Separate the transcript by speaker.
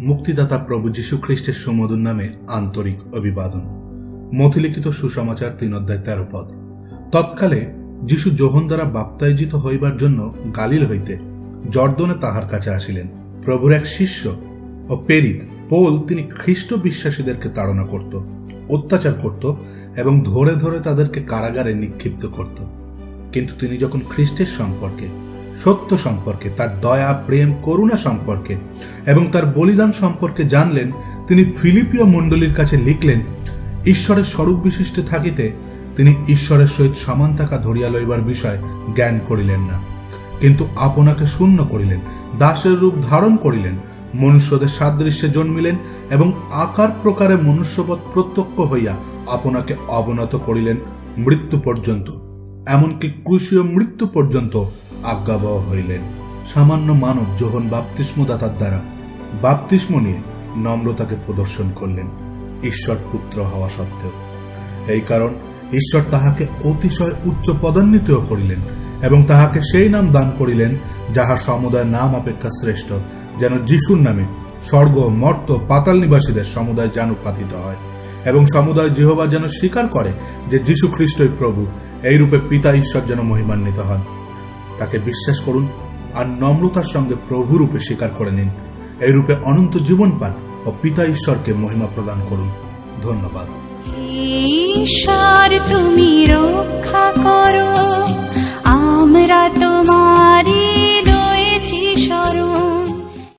Speaker 1: মুক্তিদাতা প্রভু যীশু খ্রিস্টের সমুদর নামে আন্তরিক অভিবাদন। মথিলিখিত সুসমাচার তিন অধ্যায় তেরো পদ। তৎকালে যীশু যোহন দ্বারা বাপ্তায়জিত হইবার জন্য গালিল হইতে জর্দনে তাহার কাছে আসিলেন। প্রভুর এক শিষ্য ও পেরিত পোল তিনি খ্রিস্ট বিশ্বাসীদেরকে তাড়না করত, অত্যাচার করত এবং ধরে ধরে তাদেরকে কারাগারে নিক্ষিপ্ত করত। কিন্তু তিনি যখন খ্রিস্টের সম্পর্কে সত্য সম্পর্কে, তার দয়া, প্রেম, করুণা সম্পর্কে এবং তার বলিদান সম্পর্কে জানলেন, তিনি ফিলিপিয় মণ্ডলীর কাছে লিখলেন, ঈশ্বরের স্বরূপ বিশিষ্টে থাকিতে তিনি ঈশ্বরের সহিত সমান থাকা ধরিয়া লইবার বিষয় জ্ঞান করিলেন না। কিন্তু আপনাকে শূন্য করিলেন, দাসের রূপ ধারণ করিলেন, মনুষ্যদের সাদৃশ্যে জন্মিলেন এবং আকার প্রকারে মনুষ্যবৎ প্রত্যক্ষ হইয়া আপনাকে অবনত করিলেন মৃত্যু পর্যন্ত। এমনকি ক্রুশীয় মৃত্যু পর্যন্ত আজ্ঞাবহ হইলেন। সামান্য মানব যোহন বাপ্তিস্মদাতার দ্বারা বাপ্তিস্ম নিয়ে নম্রতাকে প্রদর্শন করলেন ঈশ্বর পুত্র হওয়া সত্ত্বেও। এই কারণ ঈশ্বর তাহাকে অতিশয় উচ্চ পদান্বিতও করিলেন এবং তাহাকে সেই নাম দান করিলেন যাহা সমুদায় নাম অপেক্ষা শ্রেষ্ঠ, যেন যিশুর নামে স্বর্গ, মর্ত, পাতাল নিবাসীদের সমুদায় যেন পাতিত হয় এবং সমুদায় যেহবা যেন স্বীকার করে যে যীশু খ্রিস্টই প্রভু এই রূপে পিতা ঈশ্বর যেন মহিমান্বিত হন। তাকে বিশ্বাস করুন আর নম্রতার সঙ্গে প্রভু রূপে স্বীকার করে নিন। এই রূপে অনন্ত জীবন পান ও পিতা ঈশ্বরকে মহিমা প্রদান করুন। ধন্যবাদ।
Speaker 2: ঈশ্বর, তুমি রক্ষা